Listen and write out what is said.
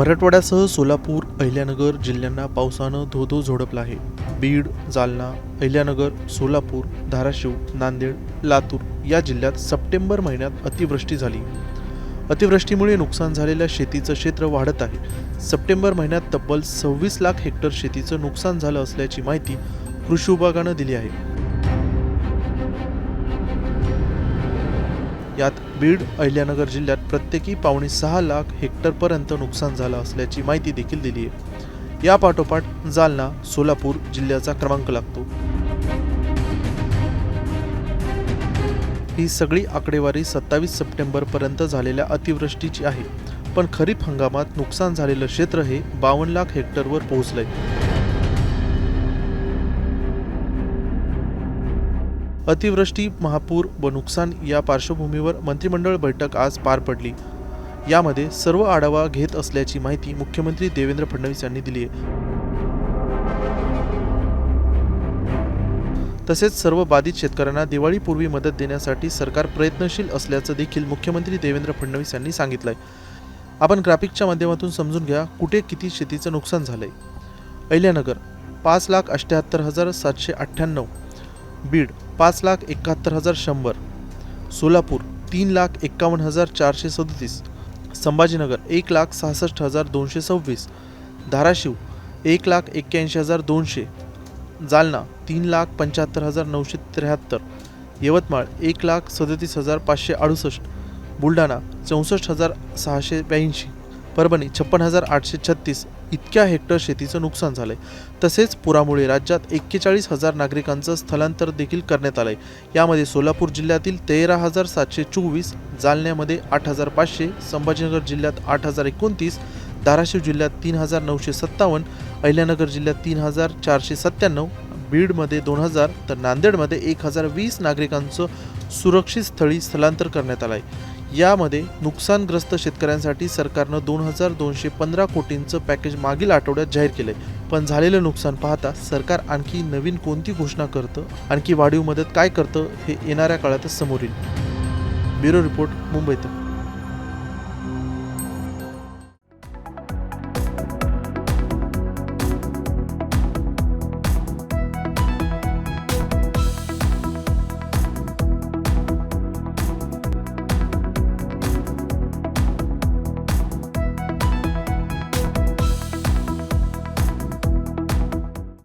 मराठवाड्यासह सोलापूर अहिल्यानगर जिल्ह्यांना पावसानं धोधो झोडपला आहे. बीड जालना अहिल्यानगर सोलापूर धाराशिव नांदेड लातूर या जिल्ह्यात सप्टेंबर महिन्यात अतिवृष्टी झाली. अतिवृष्टीमुळे नुकसान झालेल्या शेतीचं क्षेत्र वाढत आहे. सप्टेंबर महिन्यात तब्बल सव्वीस लाख हेक्टर शेतीचं नुकसान झालं असल्याची माहिती कृषी विभागानं दिली आहे. यात बीड अहिल्यानगर जिल्ह्यात प्रत्येकी पावणे सहा लाख हेक्टरपर्यंत नुकसान झालं असल्याची माहिती देखील दिली आहे. या पाठोपाठ जालना सोलापूर जिल्ह्याचा क्रमांक लागतो. ही सगळी आकडेवारी सत्तावीस सप्टेंबरपर्यंत झालेल्या अतिवृष्टीची आहे. पण खरीप हंगामात नुकसान झालेलं क्षेत्र हे बावन्न लाख हेक्टरवर पोहोचलंय. अतिवृष्टी महापूर व नुकसान या पार्श्वभूमीवर मंत्रिमंडळ बैठक आज पार पडली. यामध्ये सर्व आढावा घेत असल्याची माहिती मुख्यमंत्री देवेंद्र फडणवीस यांनी दिली आहे. तसेच सर्व बाधित शेतकऱ्यांना दिवाळीपूर्वी मदत देण्यासाठी सरकार प्रयत्नशील असल्याचं देखील मुख्यमंत्री देवेंद्र फडणवीस यांनी सांगितलंय. आपण ग्राफिकच्या माध्यमातून समजून घ्या कुठे किती शेतीचं नुकसान झालंय. अहिल्यानगर पाच लाख अठ्ठ्याहत्तर हजार सातशे अठ्ठ्याण्णव. बीड पाच लाख एकाहत्तर हजार शंभर. सोलापूर तीन लाख एक्कावन्न हजार चारशे सदतीस. संभाजीनगर एक लाख सहासष्ट हजार दोनशे सव्वीस. धाराशिव एक लाख एक्क्याऐंशी हजार दोनशे. जालना तीन लाख पंच्याहत्तर हजार नऊशे त्र्याहत्तर. यवतमाळ एक लाख सदतीस हजार पाचशे अडुसष्ट. बुलढाणा चौसष्ट हजार सहाशे ब्याऐंशी. परभणी छप्पन हजार आठशे छत्तीस. इतक्या हेक्टर शेतीचं नुकसान झालंय. तसेच पुरामुळे राज्यात एक्केचाळीस हजार नागरिकांचं स्थलांतर देखील करण्यात आलंय. यामध्ये सोलापूर जिल्ह्यातील तेरा हजार सातशे चोवीस जालन्यामध्ये आठ हजार पाचशे संभाजीनगर जिल्ह्यात आठ हजार एकोणतीस धाराशिव जिल्ह्यात तीन हजार नऊशे सत्तावन्न अहिल्यानगर जिल्ह्यात तीन हजार चारशे सत्त्याण्णव बीडमध्ये दोन हजार तर नांदेडमध्ये एक हजार वीस नागरिकांचं सुरक्षित स्थळी स्थलांतर करण्यात आलं आहे यामध्ये नुकसानग्रस्त शेतकऱ्यांसाठी सरकारनं दोन हजार दोनशे पंधरा कोटींचं पॅकेज मागील आठवड्यात जाहीर केलंय. पण झालेलं नुकसान पाहता सरकार आणखी नवीन कोणती घोषणा करतं? आणखी वाढीव मदत काय करतं? हे येणाऱ्या काळातच समोर येईल. ब्युरो रिपोर्ट मुंबईत